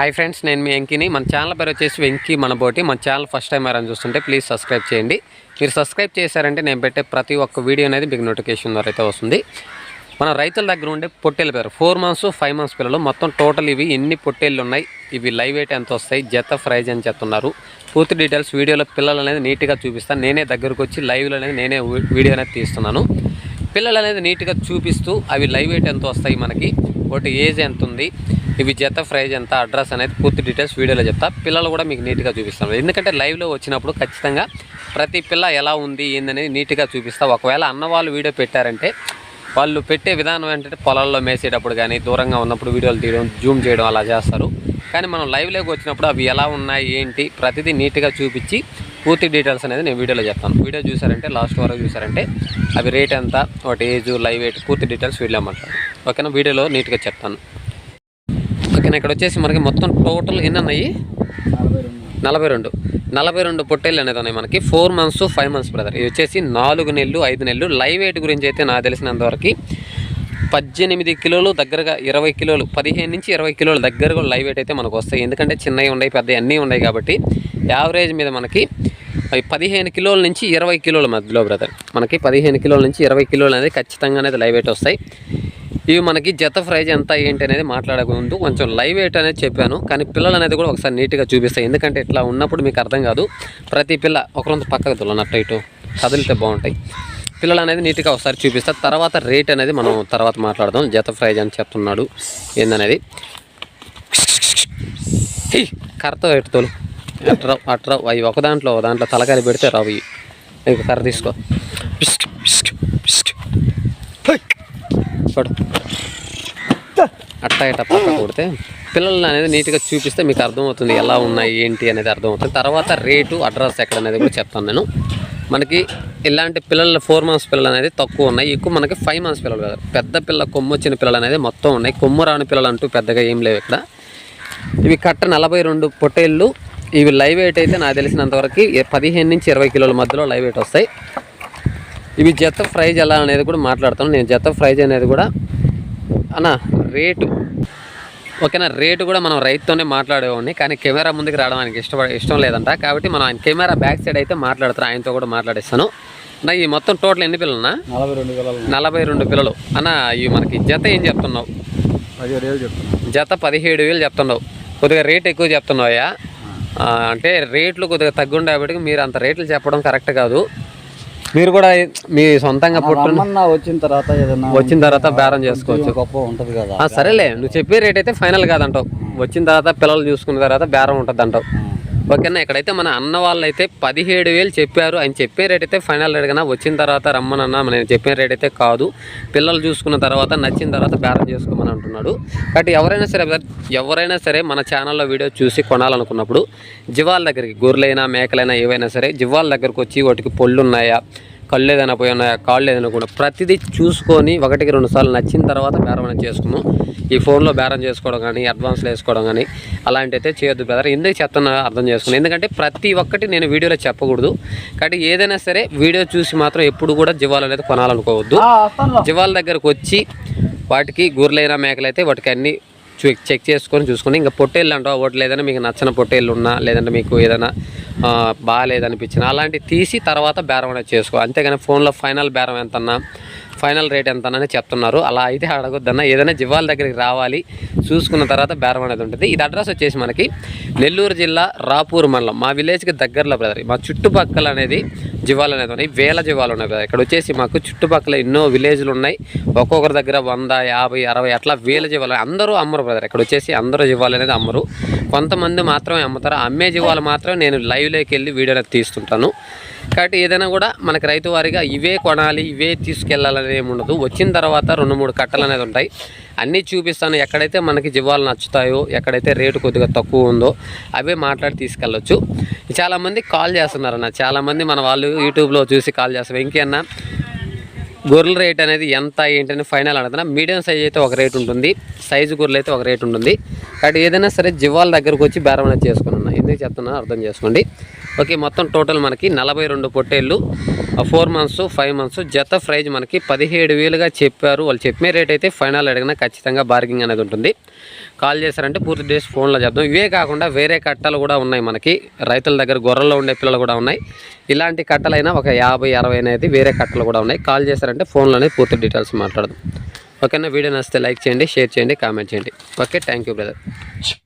Hi friends నేను మీ వెంకీని. మన channel పేరు వచ్చేసి వెంకీ మనబోటి. మన ఛానల్ ఫస్ట్ టైం ఎవరైనా చూస్తుంటే ప్లీజ్ సబ్స్క్రైబ్ చేయండి. మీరు సబ్స్క్రైబ్ చేశారంటే నేను పెట్టే ప్రతి ఒక్క వీడియో అనేది మీకు నోటిఫికేషన్ ద్వారా అయితే వస్తుంది. మన రైతుల దగ్గర ఉండే పొట్టేలు పేరు. ఫోర్ మంత్స్ ఫైవ్ మంత్స్ పిల్లలు. మొత్తం టోటల్ ఇవి ఎన్ని పొట్టేళ్ళు ఉన్నాయి? ఇవి లైవ్ వెయిట్ ఎంత వస్తాయి? జత ఫ్రైజ్ అని చెప్తున్నారు. పూర్తి డీటెయిల్స్ వీడియోలో పిల్లలు అనేది నీట్గా చూపిస్తాను నేనే దగ్గరకు వచ్చి లైవ్లో అనేది నేనే వీ- వీడియో అనేది తీస్తున్నాను. పిల్లలు అనేది నీట్గా చూపిస్తూ అవి లైవ్ వెయిట్ ఎంత వస్తాయి మనకి? ఒకటి ఏజ్ ఎంత ఉంది? ఇవి జత ప్రైజ్ ఎంత అడ్రస్ అనేది పూర్తి డీటెయిల్స్ వీడియోలో చెప్తా. పిల్లలు కూడా మీకు నీట్గా చూపిస్తాను ఎందుకంటే లైవ్లో వచ్చినప్పుడు ఖచ్చితంగా ప్రతి పిల్ల ఎలా ఉంది ఏందనేది నీట్గా చూపిస్తా. ఒకవేళ అన్న వాళ్ళు వీడియో పెట్టారంటే వాళ్ళు పెట్టే విధానం ఏంటంటే పొలాల్లో మేసేటప్పుడు కానీ దూరంగా ఉన్నప్పుడు వీడియోలు తీయడం జూమ్ చేయడం అలా చేస్తారు. కానీ మనం లైవ్లోకి వచ్చినప్పుడు అవి ఎలా ఉన్నాయి ఏంటి ప్రతిదీ నీట్గా చూపించి పూర్తి డీటెయిల్స్ అనేది నేను వీడియోలో చెప్తాను. వీడియో చూసారంటే లాస్ట్ వరకు చూసారంటే అవి రేట్ ఎంత వాటి ఏజ్ లైవ్ ఎయిట్ పూర్తి డీటెయిల్స్ వీడియో అమ్మంటారు ఓకేనా? వీడియోలో నీట్గా చెప్తాను. ఓకేనా ఇక్కడ వచ్చేసి మనకి మొత్తం టోటల్ ఎన్ని ఉన్నాయి నలభై రెండు. నలభై రెండు పొట్టేళ్ళు అనేది ఉన్నాయి మనకి. Four months five months brother. ఇది వచ్చేసి నాలుగు నెలలు ఐదు నెలలు. లైవ్ వెయిట్ గురించి అయితే నాకు తెలిసినంతవరకు పద్దెనిమిది కిలోలు దగ్గరగా ఇరవై కిలోలు పదిహేను నుంచి ఇరవై కిలోలు దగ్గరగా లైవ్ వెయిట్ అయితే మనకు వస్తాయి. ఎందుకంటే చిన్నవి ఉన్నాయి పెద్దవి అన్నీ ఉన్నాయి కాబట్టి యావరేజ్ మీద మనకి అవి పదిహేను కిలోల నుంచి ఇరవై కిలోల మధ్యలో బ్రదర్. మనకి పదిహేను కిలోల నుంచి ఇరవై కిలోలు అనేది ఖచ్చితంగా అనేది లైవ్ వెయిట్ వస్తాయి. ఇవి మనకి జత ప్రైజ్ ఎంత ఏంటి అనేది మాట్లాడకముందు కొంచెం లైవ్ వెయిట్ అనేది చెప్పాను. కానీ పిల్లలు అనేది కూడా ఒకసారి నీట్గా చూపిస్తాయి. ఎందుకంటే ఇట్లా ఉన్నప్పుడు మీకు అర్థం కాదు. ప్రతి పిల్ల ఒకరొంత పక్కకు తులనట్టు ఇటు కదిలితే బాగుంటాయి. పిల్లలు అనేది నీట్గా ఒకసారి చూపిస్తా. తర్వాత రేట్ అనేది మనం తర్వాత మాట్లాడదాం. జత ప్రైజ్ అని చెప్తున్నాడు. ఏందనేది? హీ, కర్రతో ఎటు తోలు? అట్రావు అట్రావు అవి ఒక దాంట్లో ఒక దాంట్లో తలకాయలు పెడితే రావు ఇవి. ఇంకా కర్ర తీసుకో. చూడు. అట్టా ఇట పక్క కొడితే పిల్లల్ని అనేది నీట్గా చూపిస్తే మీకు అర్థమవుతుంది ఎలా ఉన్నాయి ఏంటి అనేది అర్థమవుతుంది. తర్వాత రేటు అడ్రస్ ఎక్కడ అనేది కూడా చెప్తాను నేను. మనకి ఇలాంటి పిల్లల ఫోర్ మంత్స్ పిల్లలు అనేది తక్కువ ఉన్నాయి. ఎక్కువ మనకి ఫైవ్ మంత్స్ పిల్లలు కాదు. పెద్ద పిల్ల కొమ్ము వచ్చిన పిల్లలు అనేది మొత్తం ఉన్నాయి. కొమ్ము రాని పిల్లలు అంటూ పెద్దగా ఏం లేవు ఇక్కడ. ఇవి కట్ట నలభై రెండు పొట్టేళ్ళు. ఇవి లైవ్ వెయిట్ అయితే నాకు తెలిసినంతవరకు పదిహేను నుంచి ఇరవై కిలోల మధ్యలో లైవ్ వెయిట్ వస్తాయి. ఇవి జత ప్రైజ్ ఎలా అనేది కూడా మాట్లాడతాను నేను జత ప్రైజ్ అనేది కూడా అన్న రేటు. ఓకేనా రేటు కూడా మనం రైతుతోనే మాట్లాడేవాడిని కానీ కెమెరా ముందుకు రావడం ఆయనకి ఇష్టపడ ఇష్టం లేదంట. కాబట్టి మనం ఆయన కెమెరా బ్యాక్ సైడ్ అయితే మాట్లాడతాను ఆయనతో కూడా మాట్లాడిస్తాను. నా ఈ మొత్తం టోటల్ ఎన్ని పిల్లలు అన్న నలభై రెండు పిల్లలు. నలభై రెండు పిల్లలు. అన్న ఇవి మనకి జత ఏం చెప్తున్నావు? పదిహేడు వేలు చెప్తున్నా జత పదిహేడు వేలు చెప్తున్నావు. కొద్దిగా రేట్ ఎక్కువ చెప్తున్నావయ్యా. ఆ, అంటే రేట్లు కొద్దిగా తగ్గుండే కాబట్టి మీరు అంత రేట్లు చెప్పడం కరెక్ట్ కాదు. మీరు కూడా మీ సొంతంగా పుట్టు రమ్మన్నా వచ్చిన తర్వాత వచ్చిన తర్వాత బేరం చేసుకోవచ్చు. గొప్ప ఉంటది కదా. సరేలే నువ్వు చెప్పే రేట్ అయితే ఫైనల్ కాదంటావు. వచ్చిన తర్వాత పిల్లలు చూసుకున్న తర్వాత బేరం ఉంటుంది అంటావు ఓకేనా? ఇక్కడైతే మన అన్న వాళ్ళు అయితే పదిహేడు వేలు చెప్పారు. ఆయన చెప్పే రేట్ అయితే ఫైనల్ రేట్ కన్నా వచ్చిన తర్వాత రమ్మనన్నా నేను చెప్పిన రేట్ అయితే కాదు. పిల్లలు చూసుకున్న తర్వాత నచ్చిన తర్వాత బేరం చేసుకోమని అంటున్నాడు. కాబట్టి ఎవరైనా సరే ఎవరైనా సరే మన ఛానల్లో వీడియో చూసి కొనాలనుకున్నప్పుడు జివాల దగ్గరికి గొర్రెలైనా మేకలైనా ఏవైనా సరే జివాల దగ్గరకు వచ్చి వాటికి పొళ్ళు ఉన్నాయా? కళ్ళు ఏదైనా పోయి ఉన్నాయా? కాళ్ళు ఏదైనా కూడా. ప్రతిదీ చూసుకొని ఒకటికి రెండు సార్లు నచ్చిన తర్వాత బేరం అనేది చేసుకున్నాం ఈ ఫోన్లో బేరం చేసుకోవడం కానీ అడ్వాన్స్లో వేసుకోవడం కానీ అలాంటి అయితే చేయొద్దు బ్రదర్. ఎందుకు చెప్తున్నా అర్థం చేసుకున్నాను. ఎందుకంటే ప్రతి ఒక్కటి నేను వీడియోలో చెప్పకూడదు. కాబట్టి ఏదైనా సరే వీడియో చూసి మాత్రం ఎప్పుడు కూడా జివాలు అనేది కొనాలనుకోవద్దు. జివాల దగ్గరకు వచ్చి వాటికి గొర్రెలైనా మేకలైతే వాటికి అన్ని చెక్ చెక్ చేసుకొని చూసుకొని ఇంకా పొట్టేళ్ళు అంటావు? వాటిలో ఏదైనా మీకు నచ్చిన పొట్టేళ్ళు ఉన్నా లేదంటే మీకు ఏదైనా బాగాలేదనిపించిన అలాంటివి తీసి తర్వాత బేరం అనేది చేసుకో. అంతేగాని ఫోన్లో ఫైనల్ బేరం ఎంతన్నా ఫైనల్ రేట్ ఎంతనని చెప్తున్నారు. అలా అయితే అడగొద్దన్న. ఏదైనా జివాల దగ్గరికి రావాలి చూసుకున్న తర్వాత బేరం అనేది ఉంటుంది. ఇది అడ్రస్ వచ్చేసి మనకి నెల్లూరు జిల్లా రాపూర్ మండలం. మా విలేజ్కి దగ్గరలో బ్రదర్. మా చుట్టుపక్కల అనేది జీవాలు అనేది ఉన్నాయి. వేల జీవాలు ఉన్నాయి బ్రదర్ ఇక్కడ వచ్చేసి మాకు చుట్టుపక్కల ఎన్నో విలేజ్లు ఉన్నాయి. ఒక్కొక్కరి దగ్గర వంద యాభై అరవై అట్లా వేల జీవాలు అందరూ అమ్మరు బ్రదర్ ఇక్కడ వచ్చేసి అందరూ జీవాలు అనేది అమ్మరు. కొంతమంది మాత్రమే అమ్ముతారు. అమ్మే జీవాలు మాత్రం నేను లైవ్లోకి వెళ్ళి వీడియో అనేది తీస్తుంటాను. కాబట్టి ఏదైనా కూడా మనకి రైతు వారిగా ఇవే కొనాలి ఇవే తీసుకెళ్ళాలని ఏమి ఉండదు. వచ్చిన తర్వాత రెండు మూడు కట్టలు అనేది ఉంటాయి. అన్నీ చూపిస్తాను ఎక్కడైతే మనకి జీవాలు నచ్చుతాయో ఎక్కడైతే రేటు కొద్దిగా తక్కువ ఉందో అవే మాట్లాడి తీసుకెళ్ళొచ్చు. చాలామంది కాల్ చేస్తున్నారు అన్న. చాలామంది మన వాళ్ళు యూట్యూబ్లో చూసి కాల్ చేస్తారు. ఇంకేనా గొర్రెల రేట్ అనేది ఎంత ఏంటని ఫైనల్ అడుగుతున్నా. మీడియం సైజ్ అయితే ఒక రేట్ ఉంటుంది. సైజు గొర్రెలు అయితే ఒక రేట్ ఉంటుంది. కాబట్టి ఏదైనా సరే జివాల దగ్గరకు వచ్చి బేరం అనేది చేసుకుని ఎందుకు చెప్తున్నా అర్థం చేసుకోండి. ఓకే మొత్తం టోటల్ మనకి నలభై రెండు పొట్టేళ్ళు. ఫోర్ మంత్స్ ఫైవ్ మంత్స్ జత ప్రైజ్ మనకి పదిహేడు వేలుగా చెప్పారు. వాళ్ళు చెప్పే రేట్ అయితే ఫైనల్ అడిగినా ఖచ్చితంగా బార్గింగ్ అనేది ఉంటుంది. కాల్ చేశారంటే పూర్తి డేస్ ఫోన్లో చెప్దాం. ఇవే కాకుండా వేరే కట్టలు కూడా ఉన్నాయి మనకి. రైతుల దగ్గర గొర్రెల్లో ఉండే పిల్లలు కూడా ఉన్నాయి. ఇలాంటి కట్టలైనా ఒక యాభై అరవై అనేది వేరే కట్టలు కూడా ఉన్నాయి. కాల్ చేశారంటే ఫోన్లోనే పూర్తి డీటెయిల్స్ మాట్లాడదాం. ఓకేనా? వీడియో నచ్చితే లైక్ చేయండి షేర్ చేయండి కామెంట్ చేయండి. Okay thank you brother.